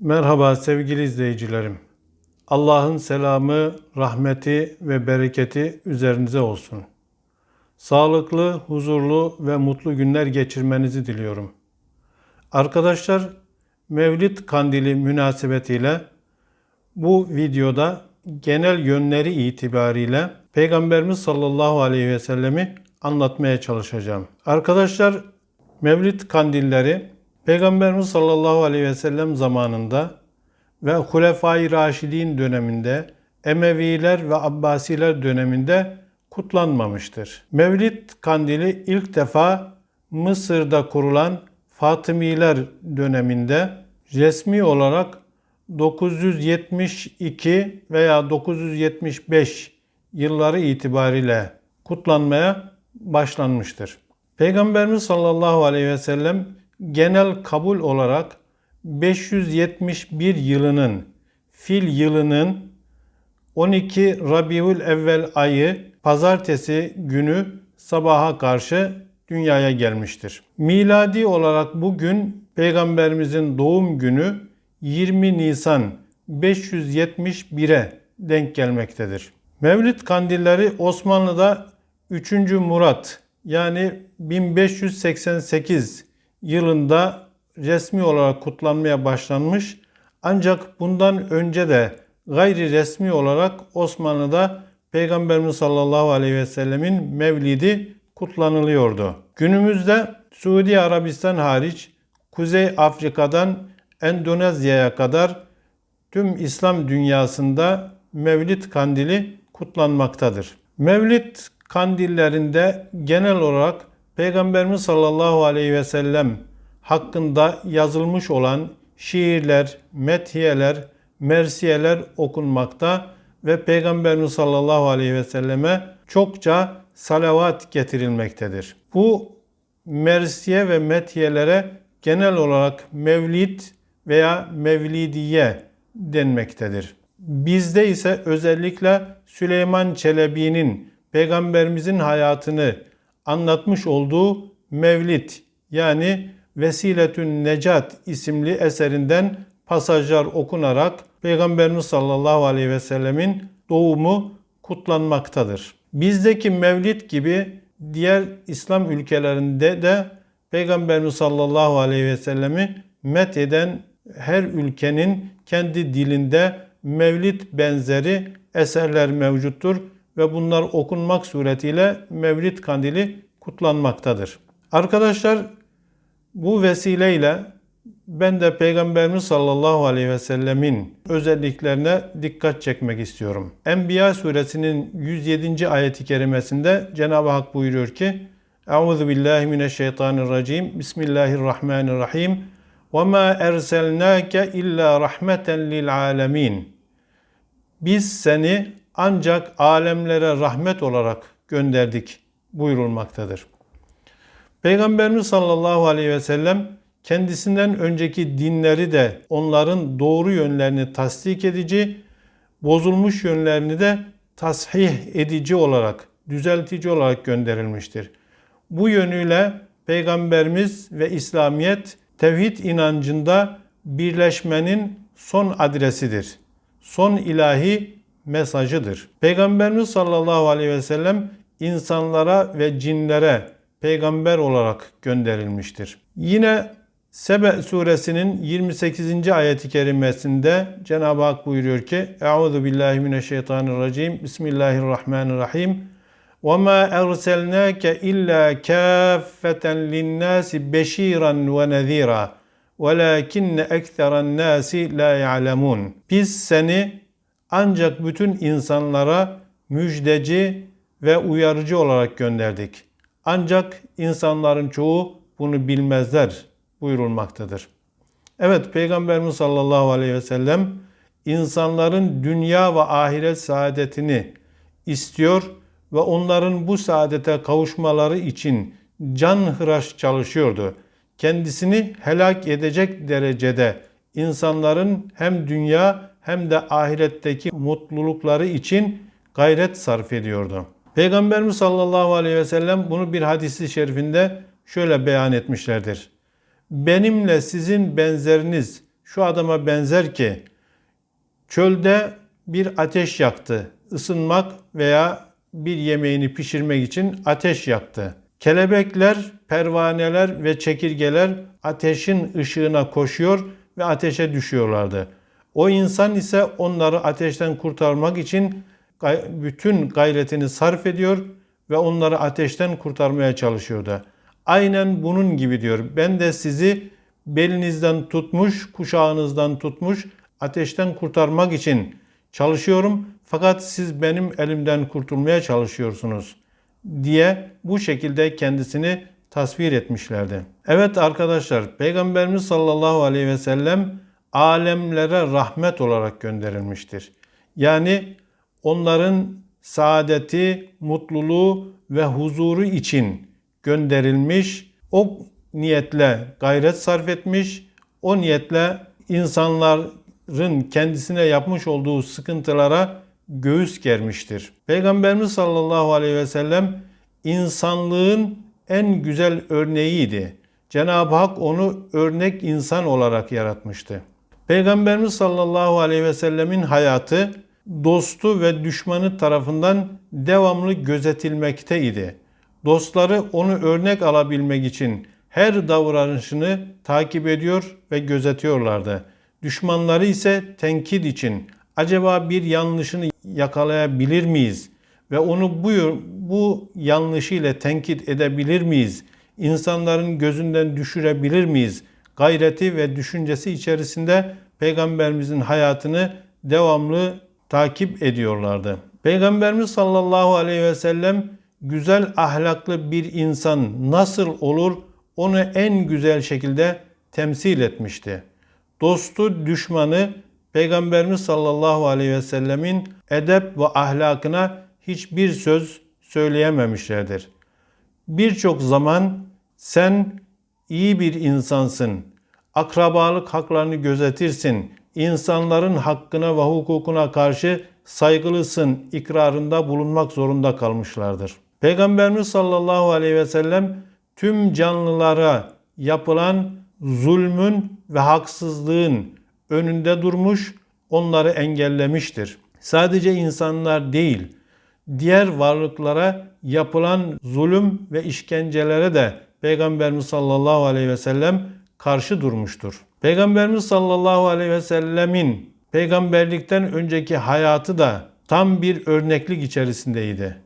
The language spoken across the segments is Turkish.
Merhaba sevgili izleyicilerim. Allah'ın selamı, rahmeti ve bereketi üzerinize olsun. Sağlıklı, huzurlu ve mutlu günler geçirmenizi diliyorum. Arkadaşlar, Mevlid Kandili münasebetiyle bu videoda genel yönleri itibariyle Peygamberimiz sallallahu aleyhi ve sellemi anlatmaya çalışacağım. Arkadaşlar, Mevlid kandilleri Peygamberimiz sallallahu aleyhi ve sellem zamanında ve Hulefai Raşidin döneminde, Emeviler ve Abbasiler döneminde kutlanmamıştır. Mevlid kandili ilk defa Mısır'da kurulan Fatımiler döneminde resmi olarak 972 veya 975 yılları itibariyle kutlanmaya başlanmıştır. Peygamberimiz sallallahu aleyhi ve sellem genel kabul olarak 571 yılının fil yılının 12 Rabiül Evvel ayı pazartesi günü sabaha karşı dünyaya gelmiştir. Miladi olarak bugün peygamberimizin doğum günü 20 Nisan 571'e denk gelmektedir. Mevlid kandilleri Osmanlı'da 3. Murat yani 1588 yılında resmi olarak kutlanmaya başlanmış ancak bundan önce de gayri resmi olarak Osmanlı'da Peygamberimiz sallallahu aleyhi ve sellemin mevlidi kutlanılıyordu. Günümüzde Suudi Arabistan hariç Kuzey Afrika'dan Endonezya'ya kadar tüm İslam dünyasında Mevlid kandili kutlanmaktadır. Mevlid kandillerinde genel olarak Peygamberimiz sallallahu aleyhi ve sellem hakkında yazılmış olan şiirler, methiyeler, mersiyeler okunmakta ve Peygamberimiz sallallahu aleyhi ve selleme çokça salavat getirilmektedir. Bu mersiye ve metiyelere genel olarak mevlid veya mevlidiye denmektedir. Bizde ise özellikle Süleyman Çelebi'nin Peygamberimizin hayatını anlatmış olduğu Mevlid yani Vesiletün Necat isimli eserinden pasajlar okunarak Peygamberimiz sallallahu aleyhi ve sellemin doğumu kutlanmaktadır. Bizdeki Mevlid gibi diğer İslam ülkelerinde de Peygamberimiz sallallahu aleyhi ve sellemi met eden her ülkenin kendi dilinde Mevlid benzeri eserler mevcuttur ve bunlar okunmak suretiyle Mevlid kandili kutlanmaktadır. Arkadaşlar bu vesileyle ben de Peygamberimiz sallallahu aleyhi ve sellemin özelliklerine dikkat çekmek istiyorum. Enbiya suresinin 107. ayeti kerimesinde Cenab-ı Hak buyuruyor ki Euzu billahi mineşşeytanirracim. Bismillahirrahmanirrahim. Ve ma erselnake illa rahmeten lil alamin. Biz seni ancak alemlere rahmet olarak gönderdik buyurulmaktadır. Peygamberimiz sallallahu aleyhi ve sellem kendisinden önceki dinleri de onların doğru yönlerini tasdik edici, bozulmuş yönlerini de tasih edici olarak, düzeltici olarak gönderilmiştir. Bu yönüyle Peygamberimiz ve İslamiyet tevhid inancında birleşmenin son adresidir. Son ilahi mesajıdır. Peygamberimiz sallallahu aleyhi ve sellem insanlara ve cinlere peygamber olarak gönderilmiştir. Yine Sebe suresinin 28. ayeti kerimesinde Cenab-ı Hak buyuruyor ki Euzu billahi mineşşeytanirracim Bismillahirrahmanirrahim Ve ma erselnake illa kaffeten linnâsi beşiran ve nezîra velakinne ekseren nâsi la ya'lemun. Biz seni ancak bütün insanlara müjdeci ve uyarıcı olarak gönderdik. Ancak insanların çoğu bunu bilmezler buyurulmaktadır. Evet Peygamberimiz sallallahu aleyhi ve sellem insanların dünya ve ahiret saadetini istiyor ve onların bu saadete kavuşmaları için can hıraş çalışıyordu. Kendisini helak edecek derecede insanların hem dünya hem de ahiretteki mutlulukları için gayret sarf ediyordu. Peygamberimiz sallallahu aleyhi ve sellem bunu bir hadisi şerifinde şöyle beyan etmişlerdir. Benimle sizin benzeriniz şu adama benzer ki çölde bir ateş yaktı. Isınmak veya bir yemeğini pişirmek için ateş yaktı. Kelebekler, pervaneler ve çekirgeler ateşin ışığına koşuyor ve ateşe düşüyorlardı. O insan ise onları ateşten kurtarmak için bütün gayretini sarf ediyor ve onları ateşten kurtarmaya çalışıyordu. Aynen bunun gibi diyor. Ben de sizi belinizden tutmuş, kuşağınızdan tutmuş, ateşten kurtarmak için çalışıyorum. Fakat siz benim elimden kurtulmaya çalışıyorsunuz diye bu şekilde kendisini tasvir etmişlerdi. Evet arkadaşlar Peygamberimiz sallallahu aleyhi ve sellem alemlere rahmet olarak gönderilmiştir. Yani onların saadeti, mutluluğu ve huzuru için gönderilmiş, o niyetle gayret sarf etmiş, o niyetle insanların kendisine yapmış olduğu sıkıntılara göğüs germiştir. Peygamberimiz sallallahu aleyhi ve sellem insanlığın en güzel örneğiydi. Cenab-ı Hak onu örnek insan olarak yaratmıştı. Peygamberimiz sallallahu aleyhi ve sellemin hayatı dostu ve düşmanı tarafından devamlı gözetilmekteydi. Dostları onu örnek alabilmek için her davranışını takip ediyor ve gözetiyorlardı. Düşmanları ise tenkit için acaba bir yanlışını yakalayabilir miyiz ve onu bu bu yanlışıyla tenkit edebilir miyiz? İnsanların gözünden düşürebilir miyiz? Gayreti ve düşüncesi içerisinde peygamberimizin hayatını devamlı takip ediyorlardı. Peygamberimiz sallallahu aleyhi ve sellem güzel ahlaklı bir insan nasıl olur onu en güzel şekilde temsil etmişti. Dostu, düşmanı Peygamberimiz sallallahu aleyhi ve sellemin edep ve ahlakına hiçbir söz söyleyememişlerdir. Birçok zaman sen iyi bir insansın, akrabalık haklarını gözetirsin, insanların hakkına ve hukukuna karşı saygılısın ikrarında bulunmak zorunda kalmışlardır. Peygamberimiz sallallahu aleyhi ve sellem tüm canlılara yapılan zulmün ve haksızlığın önünde durmuş, onları engellemiştir. Sadece insanlar değil, diğer varlıklara yapılan zulüm ve işkencelere de Peygamberimiz sallallahu aleyhi ve sellem karşı durmuştur. Peygamberimiz sallallahu aleyhi ve sellemin peygamberlikten önceki hayatı da tam bir örneklik içerisindeydi.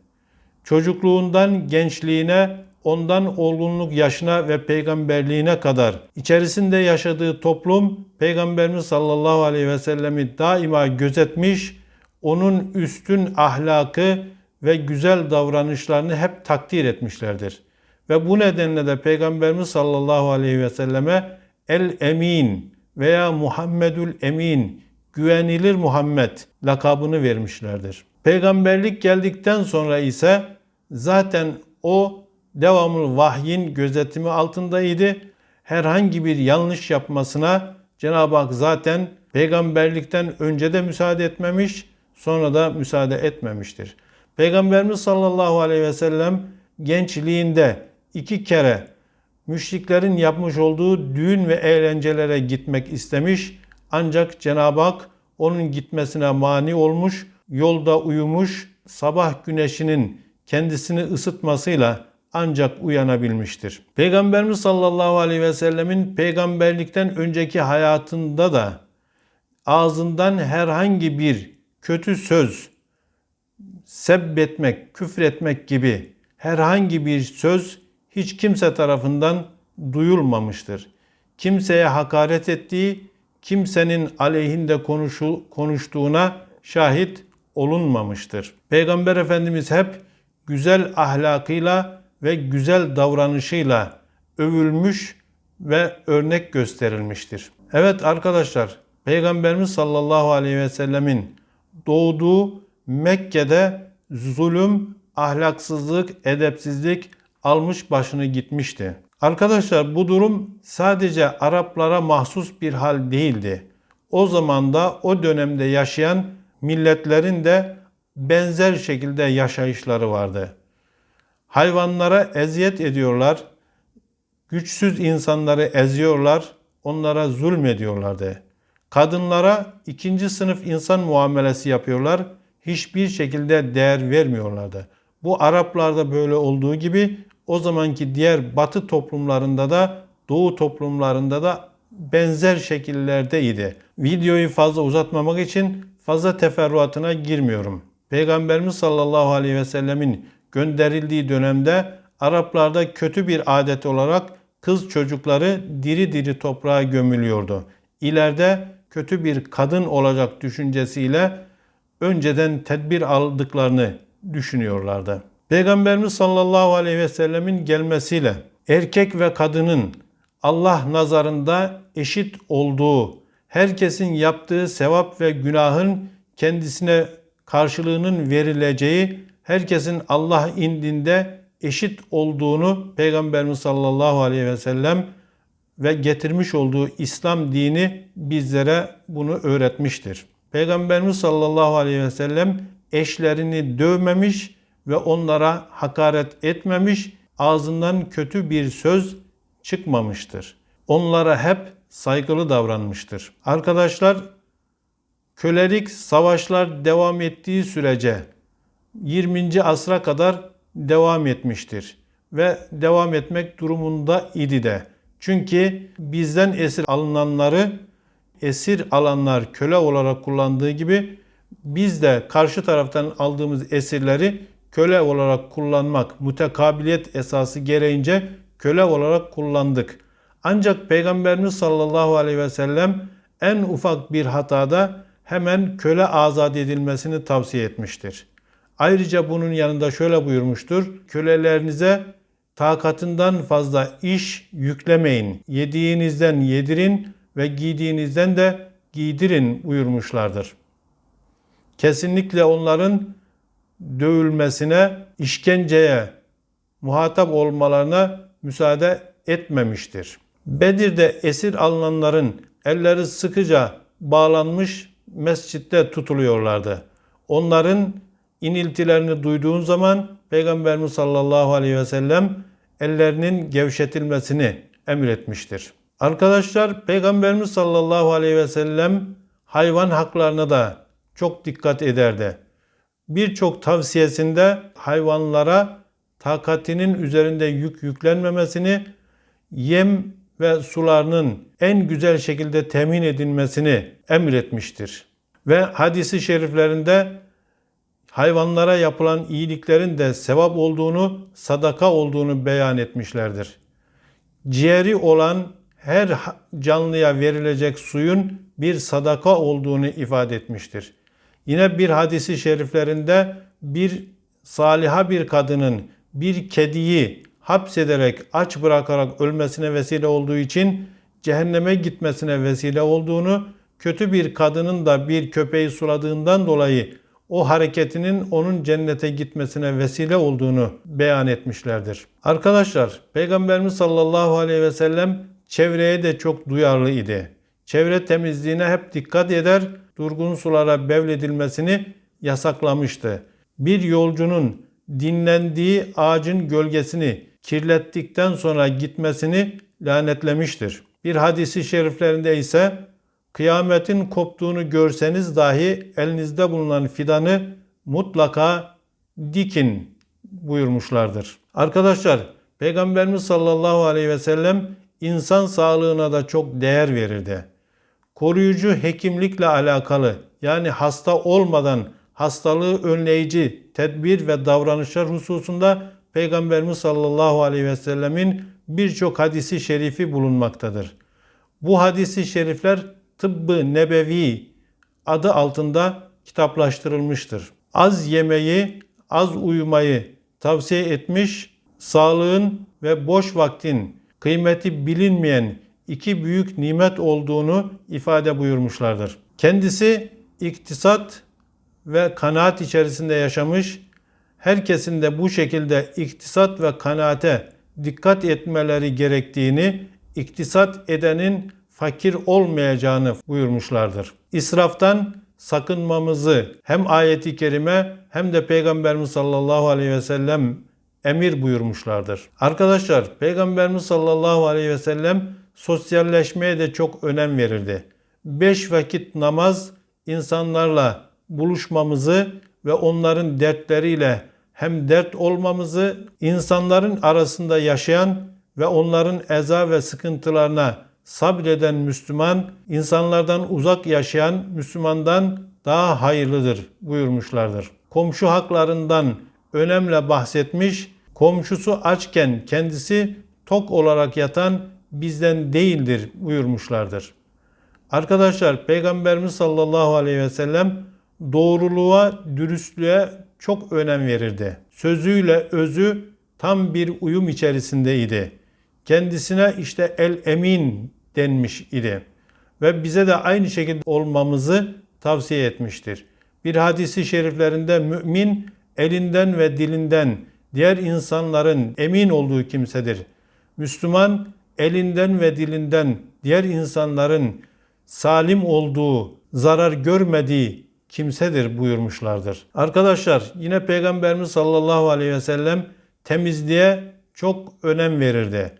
Çocukluğundan gençliğine, ondan olgunluk yaşına ve peygamberliğine kadar içerisinde yaşadığı toplum Peygamberimiz sallallahu aleyhi ve sellemi daima gözetmiş, onun üstün ahlakı ve güzel davranışlarını hep takdir etmişlerdir. Ve bu nedenle de Peygamberimiz sallallahu aleyhi ve selleme El Emin veya Muhammedül Emin, güvenilir Muhammed lakabını vermişlerdir. Peygamberlik geldikten sonra ise zaten o devamlı vahyin gözetimi altındaydı. Herhangi bir yanlış yapmasına Cenab-ı Hak zaten peygamberlikten önce de müsaade etmemiş, sonra da müsaade etmemiştir. Peygamberimiz sallallahu aleyhi ve sellem gençliğinde iki kere müşriklerin yapmış olduğu düğün ve eğlencelere gitmek istemiş ancak Cenab-ı Hak onun gitmesine mani olmuş, yolda uyumuş, sabah güneşinin kendisini ısıtmasıyla ancak uyanabilmiştir. Peygamberimiz sallallahu aleyhi ve sellemin peygamberlikten önceki hayatında da ağzından herhangi bir kötü söz, sebbetmek, küfretmek gibi herhangi bir söz hiç kimse tarafından duyulmamıştır. Kimseye hakaret ettiği, kimsenin aleyhinde konuşu, konuştuğuna şahit olunmamıştır. Peygamber Efendimiz hep güzel ahlakıyla ve güzel davranışıyla övülmüş ve örnek gösterilmiştir. Evet arkadaşlar, Peygamberimiz sallallahu aleyhi ve sellemin doğduğu Mekke'de zulüm, ahlaksızlık, edepsizlik almış başını gitmişti. Arkadaşlar bu durum sadece Araplara mahsus bir hal değildi. O zaman da o dönemde yaşayan milletlerin de benzer şekilde yaşayışları vardı. Hayvanlara eziyet ediyorlar, güçsüz insanları eziyorlar, onlara zulmediyorlardı. Kadınlara ikinci sınıf insan muamelesi yapıyorlar. Hiçbir şekilde değer vermiyorlardı. Bu Araplarda böyle olduğu gibi o zamanki diğer batı toplumlarında da doğu toplumlarında da benzer şekillerdeydi. Videoyu fazla uzatmamak için fazla teferruatına girmiyorum. Peygamberimiz sallallahu aleyhi ve sellemin gönderildiği dönemde Araplarda kötü bir adet olarak kız çocukları diri diri toprağa gömülüyordu. İleride kötü bir kadın olacak düşüncesiyle önceden tedbir aldıklarını düşünüyorlardı. Peygamberimiz sallallahu aleyhi ve sellemin gelmesiyle erkek ve kadının Allah nazarında eşit olduğu, herkesin yaptığı sevap ve günahın kendisine karşılığının verileceği, herkesin Allah indinde eşit olduğunu Peygamberimiz sallallahu aleyhi ve sellem ve getirmiş olduğu İslam dini bizlere bunu öğretmiştir. Peygamberimiz sallallahu aleyhi ve sellem eşlerini dövmemiş ve onlara hakaret etmemiş, ağzından kötü bir söz çıkmamıştır. Onlara hep saygılı davranmıştır. Arkadaşlar kölelik savaşlar devam ettiği sürece 20. asra kadar devam etmiştir ve devam etmek durumunda idi de. Çünkü bizden esir alınanları esir alanlar köle olarak kullandığı gibi biz de karşı taraftan aldığımız esirleri köle olarak kullanmak, mutekabiliyet esası gereğince köle olarak kullandık. Ancak Peygamberimiz sallallahu aleyhi ve sellem en ufak bir hatada hemen köle azat edilmesini tavsiye etmiştir. Ayrıca bunun yanında şöyle buyurmuştur. Kölelerinize takatından fazla iş yüklemeyin. Yediğinizden yedirin ve giydiğinizden de giydirin buyurmuşlardır. Kesinlikle onların dövülmesine, işkenceye muhatap olmalarına müsaade etmemiştir. Bedir'de esir alınanların elleri sıkıca bağlanmış mescitte tutuluyorlardı. Onların iniltilerini duyduğun zaman Peygamberimiz sallallahu aleyhi ve sellem ellerinin gevşetilmesini emretmiştir. Arkadaşlar Peygamberimiz sallallahu aleyhi ve sellem hayvan haklarına da çok dikkat ederdi. Birçok tavsiyesinde hayvanlara takatinin üzerinde yük yüklenmemesini, yem ve sularının en güzel şekilde temin edilmesini emretmiştir. Ve hadisi şeriflerinde hayvanlara yapılan iyiliklerin de sevap olduğunu, sadaka olduğunu beyan etmişlerdir. Ciğeri olan her canlıya verilecek suyun bir sadaka olduğunu ifade etmiştir. Yine bir hadisi şeriflerinde bir saliha bir kadının bir kediyi hapsederek aç bırakarak ölmesine vesile olduğu için cehenneme gitmesine vesile olduğunu, kötü bir kadının da bir köpeği suladığından dolayı o hareketinin onun cennete gitmesine vesile olduğunu beyan etmişlerdir. Arkadaşlar Peygamberimiz sallallahu aleyhi ve sellem çevreye de çok duyarlı idi. Çevre temizliğine hep dikkat eder, durgun sulara bevledilmesini yasaklamıştı. Bir yolcunun dinlendiği ağacın gölgesini kirlettikten sonra gitmesini lanetlemiştir. Bir hadisi şeriflerinde ise kıyametin koptuğunu görseniz dahi elinizde bulunan fidanı mutlaka dikin buyurmuşlardır. Arkadaşlar Peygamberimiz sallallahu aleyhi ve sellem insan sağlığına da çok değer verirdi. Koruyucu hekimlikle alakalı yani hasta olmadan hastalığı önleyici tedbir ve davranışlar hususunda Peygamberimiz sallallahu aleyhi ve sellemin birçok hadisi şerifi bulunmaktadır. Bu hadisi şerifler tıbbı nebevi adı altında kitaplaştırılmıştır. Az yemeyi, az uyumayı tavsiye etmiş, sağlığın ve boş vaktin kıymeti bilinmeyen iki büyük nimet olduğunu ifade buyurmuşlardır. Kendisi iktisat ve kanaat içerisinde yaşamış, herkesin de bu şekilde iktisat ve kanaate dikkat etmeleri gerektiğini, iktisat edenin fakir olmayacağını buyurmuşlardır. İsraftan sakınmamızı hem ayeti kerime hem de Peygamberimiz sallallahu aleyhi ve sellem emir buyurmuşlardır. Arkadaşlar Peygamberimiz sallallahu aleyhi ve sellem sosyalleşmeye de çok önem verirdi. beş vakit namaz insanlarla buluşmamızı ve onların dertleriyle hem dert olmamızı, insanların arasında yaşayan ve onların eza ve sıkıntılarına sabreden Müslüman, insanlardan uzak yaşayan Müslümandan daha hayırlıdır buyurmuşlardır. Komşu haklarından önemle bahsetmiş, komşusu açken kendisi tok olarak yatan bizden değildir buyurmuşlardır. Arkadaşlar Peygamberimiz sallallahu aleyhi ve sellem doğruluğa, dürüstlüğe çok önem verirdi. Sözüyle özü tam bir uyum içerisindeydi. Kendisine işte el emin denmiş idi. Ve bize de aynı şekilde olmamızı tavsiye etmiştir. Bir hadisi şeriflerinde mümin elinden ve dilinden diğer insanların emin olduğu kimsedir. Müslüman elinden ve dilinden diğer insanların salim olduğu, zarar görmediği kimsedir buyurmuşlardır. Arkadaşlar yine Peygamberimiz sallallahu aleyhi ve sellem temizliğe çok önem verirdi.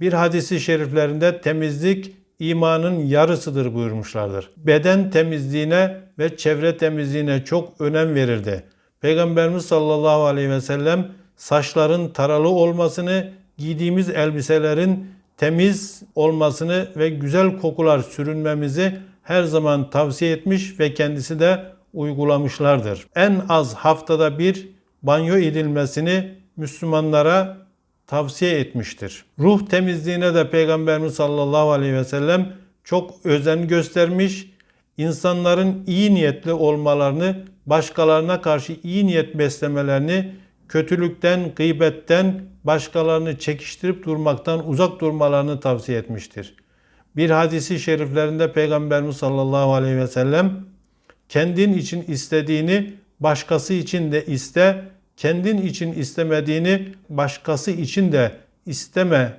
Bir hadisi şeriflerinde temizlik imanın yarısıdır buyurmuşlardır. Beden temizliğine ve çevre temizliğine çok önem verirdi. Peygamberimiz sallallahu aleyhi ve sellem saçların taralı olmasını, giydiğimiz elbiselerin temiz olmasını ve güzel kokular sürünmemizi her zaman tavsiye etmiş ve kendisi de uygulamışlardır. En az haftada bir banyo edilmesini Müslümanlara tavsiye etmiştir. Ruh temizliğine de Peygamberimiz sallallahu aleyhi ve sellem çok özen göstermiş. İnsanların iyi niyetli olmalarını, başkalarına karşı iyi niyet beslemelerini, kötülükten, gıybetten, başkalarını çekiştirip durmaktan uzak durmalarını tavsiye etmiştir. Bir hadisi şeriflerinde Peygamberimiz sallallahu aleyhi ve sellem kendin için istediğini başkası için de iste, kendin için istemediğini başkası için de isteme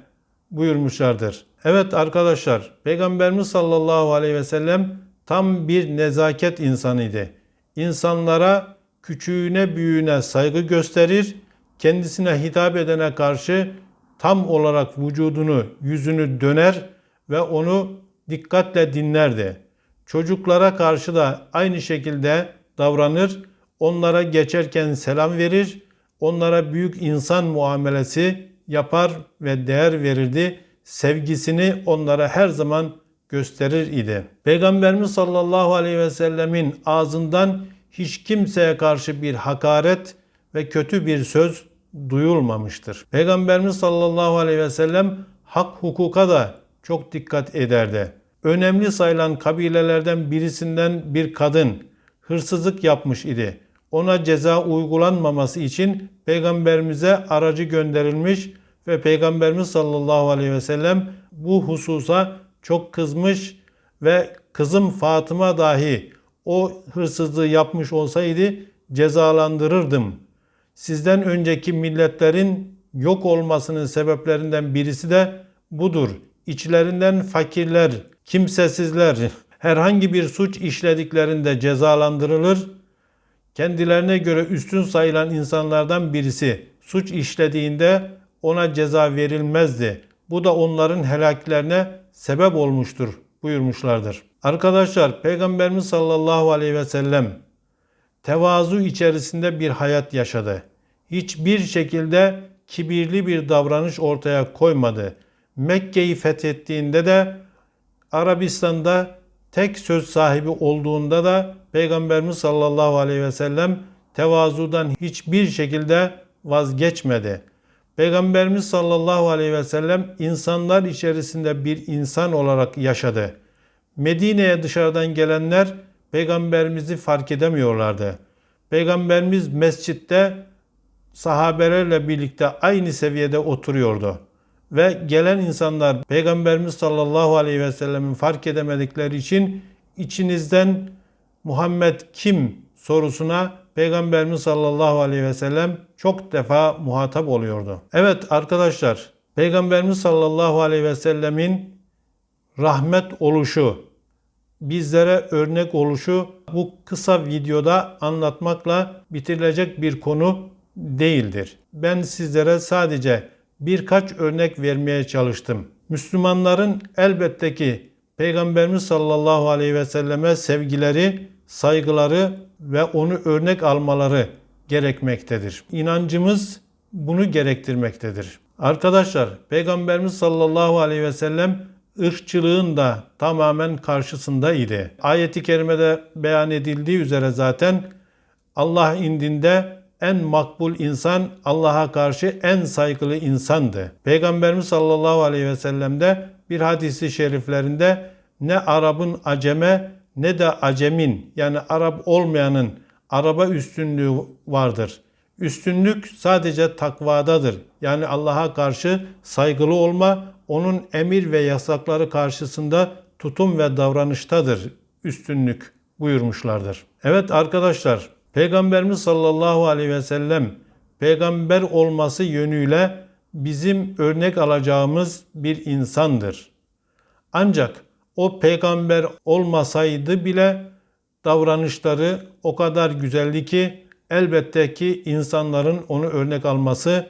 buyurmuşlardır. Evet arkadaşlar, Peygamberimiz sallallahu aleyhi ve sellem tam bir nezaket insanıydı. İnsanlara küçüğüne büyüğüne saygı gösterir, kendisine hitap edene karşı tam olarak vücudunu, yüzünü döner ve onu dikkatle dinlerdi. Çocuklara karşı da aynı şekilde davranır, onlara geçerken selam verir, onlara büyük insan muamelesi yapar ve değer verirdi. Sevgisini onlara her zaman gösterir idi. Peygamberimiz sallallahu aleyhi ve sellemin ağzından hiç kimseye karşı bir hakaret ve kötü bir söz duyulmamıştır. Peygamberimiz sallallahu aleyhi ve sellem hak hukuka da çok dikkat ederdi. Önemli sayılan kabilelerden birisinden bir kadın hırsızlık yapmış idi. Ona ceza uygulanmaması için peygamberimize aracı gönderilmiş ve peygamberimiz sallallahu aleyhi ve sellem bu hususa çok kızmış ve kızım Fatıma dahi o hırsızlığı yapmış olsaydı cezalandırırdım. Sizden önceki milletlerin yok olmasının sebeplerinden birisi de budur. İçlerinden fakirler, kimsesizler herhangi bir suç işlediklerinde cezalandırılır. Kendilerine göre üstün sayılan insanlardan birisi suç işlediğinde ona ceza verilmezdi. Bu da onların helaklerine sebep olmuştur buyurmuşlardır. Arkadaşlar Peygamberimiz sallallahu aleyhi ve sellem tevazu içerisinde bir hayat yaşadı. Hiçbir şekilde kibirli bir davranış ortaya koymadı. Mekke'yi fethettiğinde de Arabistan'da tek söz sahibi olduğunda da Peygamberimiz sallallahu aleyhi ve sellem tevazudan hiçbir şekilde vazgeçmedi. Peygamberimiz sallallahu aleyhi ve sellem insanlar içerisinde bir insan olarak yaşadı. Medine'ye dışarıdan gelenler peygamberimizi fark edemiyorlardı. Peygamberimiz mescitte sahabelerle birlikte aynı seviyede oturuyordu. Ve gelen insanlar Peygamberimiz sallallahu aleyhi ve sellemin fark edemedikleri için içinizden Muhammed kim sorusuna Peygamberimiz sallallahu aleyhi ve sellem çok defa muhatap oluyordu. Evet arkadaşlar Peygamberimiz sallallahu aleyhi ve sellemin rahmet oluşu, bizlere örnek oluşu bu kısa videoda anlatmakla bitirilecek bir konu değildir. Ben sizlere sadece birkaç örnek vermeye çalıştım. Müslümanların elbette ki Peygamberimiz sallallahu aleyhi ve selleme sevgileri, saygıları ve onu örnek almaları gerekmektedir. İnancımız bunu gerektirmektedir. Arkadaşlar Peygamberimiz sallallahu aleyhi ve sellem ırkçılığın da tamamen karşısındaydı. Ayet-i kerimede beyan edildiği üzere zaten Allah indinde en makbul insan Allah'a karşı en saygılı insandı. Peygamberimiz sallallahu aleyhi ve sellem de bir hadisi şeriflerinde ne Arap'ın aceme ne de acemin yani Arap olmayanın araba üstünlüğü vardır. Üstünlük sadece takvadadır. Yani Allah'a karşı saygılı olma, onun emir ve yasakları karşısında tutum ve davranıştadır üstünlük buyurmuşlardır. Evet arkadaşlar, Peygamberimiz sallallahu aleyhi ve sellem peygamber olması yönüyle bizim örnek alacağımız bir insandır. Ancak o peygamber olmasaydı bile davranışları o kadar güzeldi ki elbette ki insanların onu örnek alması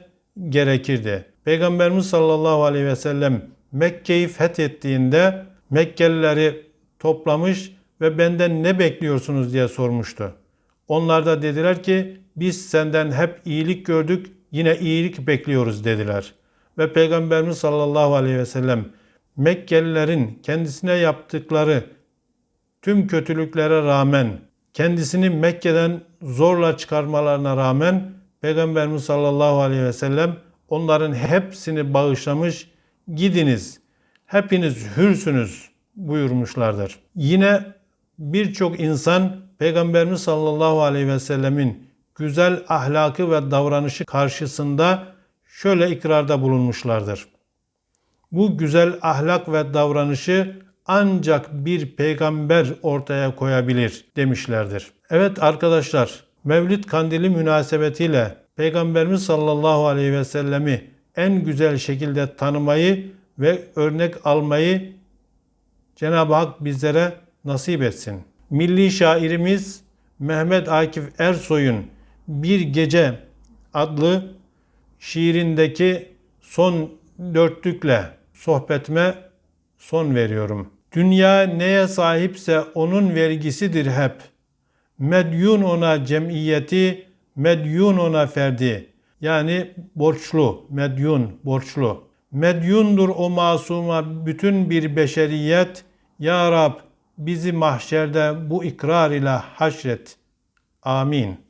gerekirdi. Peygamberimiz sallallahu aleyhi ve sellem Mekke'yi fethettiğinde Mekkelileri toplamış ve benden ne bekliyorsunuz diye sormuştu. Onlar da dediler ki biz senden hep iyilik gördük yine iyilik bekliyoruz dediler. Ve Peygamberimiz sallallahu aleyhi ve sellem Mekkelilerin kendisine yaptıkları tüm kötülüklere rağmen kendisini Mekke'den zorla çıkarmalarına rağmen Peygamberimiz sallallahu aleyhi ve sellem onların hepsini bağışlamış. Gidiniz, hepiniz hürsünüz buyurmuşlardır. Yine birçok insan Peygamberimiz sallallahu aleyhi ve sellemin güzel ahlakı ve davranışı karşısında şöyle ikrarda bulunmuşlardır. Bu güzel ahlak ve davranışı ancak bir peygamber ortaya koyabilir demişlerdir. Evet arkadaşlar, Mevlid Kandili münasebetiyle Peygamberimiz sallallahu aleyhi ve sellemi en güzel şekilde tanımayı ve örnek almayı Cenab-ı Hak bizlere nasip etsin. Milli şairimiz Mehmet Akif Ersoy'un Bir Gece adlı şiirindeki son dörtlükle sohbetime son veriyorum. Dünya neye sahipse onun vergisidir hep. Medyun ona cemiyeti, medyun ona ferdi. Yani borçlu, medyun, borçlu. Medyundur o masuma bütün bir beşeriyet. Ya Rab bizi mahşerde bu ikrar ile haşret. Amin.